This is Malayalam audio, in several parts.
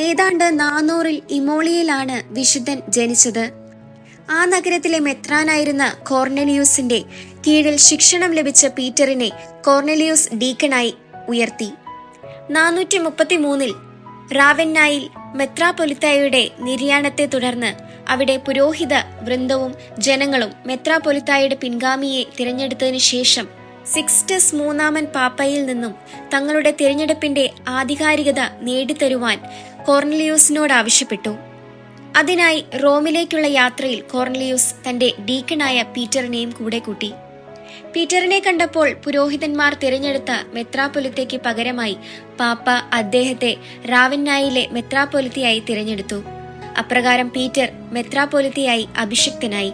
ഏതാണ്ട് നാനൂറിൽ ഇമോളിയയിലാണ് വിശുദ്ധൻ ജനിച്ചത്. ആ നഗരത്തിലെ മെത്രാനായിരുന്ന കോർണലിയൂസിന്റെ കീഴിൽ ശിക്ഷണം ലഭിച്ച പീറ്ററിനെ കോർണലിയൂസ് ഡീക്കനായി ഉയർത്തി. നാനൂറ്റി മുപ്പത്തി മൂന്നിൽ റാവെന്നായിൽ മെത്രാപൊലിത്തായുടെ നിര്യാണത്തെ തുടർന്ന് അവിടെ പുരോഹിത വൃന്ദവും ജനങ്ങളും മെത്രാപൊലിത്തായുടെ പിൻഗാമിയെ തിരഞ്ഞെടുത്തതിനു ശേഷം സിക്സ്റ്റസ് മൂന്നാമൻ പാപ്പയിൽ നിന്നും തങ്ങളുടെ തിരഞ്ഞെടുപ്പിന്റെ ആധികാരികത നേടിത്തരുവാൻ കോർണലിയൂസിനോട് ആവശ്യപ്പെട്ടു. അതിനായി റോമിലേക്കുള്ള യാത്രയിൽ കോർണലിയൂസ് തന്റെ ഡീക്കണായ പീറ്ററിനെയും കൂടെ കൂട്ടി. പീറ്ററിനെ കണ്ടപ്പോൾ പുരോഹിതന്മാർ തിരഞ്ഞെടുത്ത മെത്രാപൊലിത്തയ്ക്ക് പകരമായി പാപ്പ അദ്ദേഹത്തെ റാവന്നായിലെ മെത്രാപൊലിത്തയായി തിരഞ്ഞെടുത്തു. അപ്രകാരം പീറ്റർ മെത്രാപൊലിത്തയായി അഭിഷിക്തനായി.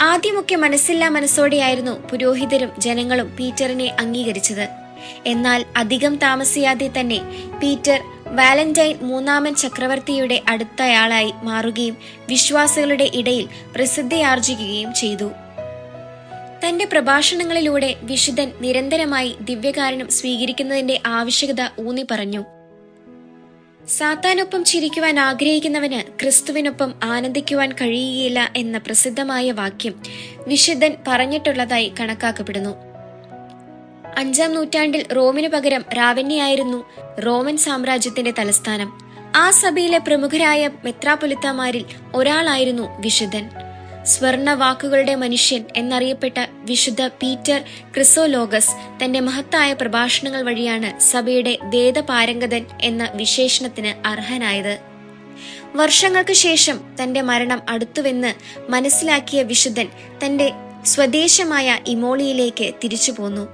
ആദ്യമൊക്കെ മനസ്സില്ലാ മനസ്സോടെയായിരുന്നു പുരോഹിതരും ജനങ്ങളും പീറ്ററിനെ അംഗീകരിച്ചത്. എന്നാൽ അധികം താമസിയാതെ തന്നെ പീറ്റർ വാലന്റൈൻ മൂന്നാമൻ ചക്രവർത്തിയുടെ അടുത്തയാളായി മാറുകയും വിശ്വാസികളുടെ ഇടയിൽ പ്രസിദ്ധിയാർജിക്കുകയും ചെയ്തു. തന്റെ പ്രഭാഷണങ്ങളിലൂടെ വിശുദ്ധൻ നിരന്തരമായി ദിവ്യകാരണം സ്വീകരിക്കുന്നതിന്റെ ആവശ്യകത ഊന്നി പറഞ്ഞു സാത്താനൊപ്പം ചിരിക്കുവാൻ ആഗ്രഹിക്കുന്നവന് ക്രിസ്തുവിനൊപ്പം ആനന്ദിക്കുവാൻ കഴിയുകയില്ല എന്ന പ്രസിദ്ധമായ വാക്യം വിശുദ്ധൻ പറഞ്ഞിട്ടുള്ളതായി കണക്കാക്കപ്പെടുന്നു. അഞ്ചാം നൂറ്റാണ്ടിൽ റോമിനു പകരം റാവന്യായിരുന്നു റോമൻ സാമ്രാജ്യത്തിന്റെ തലസ്ഥാനം. ആ സഭയിലെ പ്രമുഖരായ മെത്രാപൊലിത്തമാരിൽ ഒരാളായിരുന്നു വിശുദ്ധൻ. സ്വർണ വാക്കുകളുടെ മനുഷ്യൻ എന്നറിയപ്പെട്ട വിശുദ്ധ പീറ്റർ ക്രിസോലോഗസ് തന്റെ മഹത്തായ പ്രഭാഷണങ്ങൾ വഴിയാണ് സഭയുടെ ദേദപാരംഗതൻ എന്ന വിശേഷണത്തിന് അർഹനായത്. വർഷങ്ങൾക്ക് ശേഷം തന്റെ മരണം അടുത്തുവെന്ന് മനസ്സിലാക്കിയ വിശുദ്ധൻ തന്റെ സ്വദേശമായ ഇമോളിയിലേക്ക് തിരിച്ചു പോന്നു.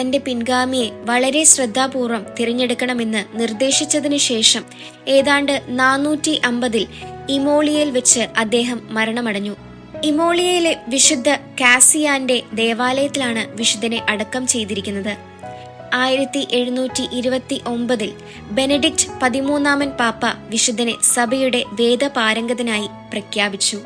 തന്റെ പിൻഗാമിയെ വളരെ ശ്രദ്ധാപൂർവം തിരഞ്ഞെടുക്കണമെന്ന് നിർദ്ദേശിച്ചതിനു ശേഷം ഏതാണ്ട് നാനൂറ്റി അമ്പതിൽ ഇമോളിയയിൽ വെച്ച് അദ്ദേഹം മരണമടഞ്ഞു. ഇമോളിയയിലെ വിശുദ്ധ കാസിയാന്റെ ദേവാലയത്തിലാണ് വിശുദ്ധനെ അടക്കം ചെയ്തിരിക്കുന്നത്. ആയിരത്തി എഴുന്നൂറ്റി ഇരുപത്തി ഒമ്പതിൽ ബെനഡിക്റ്റ് പതിമൂന്നാമൻ പാപ്പ വിശുദ്ധനെ സഭയുടെ വേദപാരംഗതനായി പ്രഖ്യാപിച്ചു.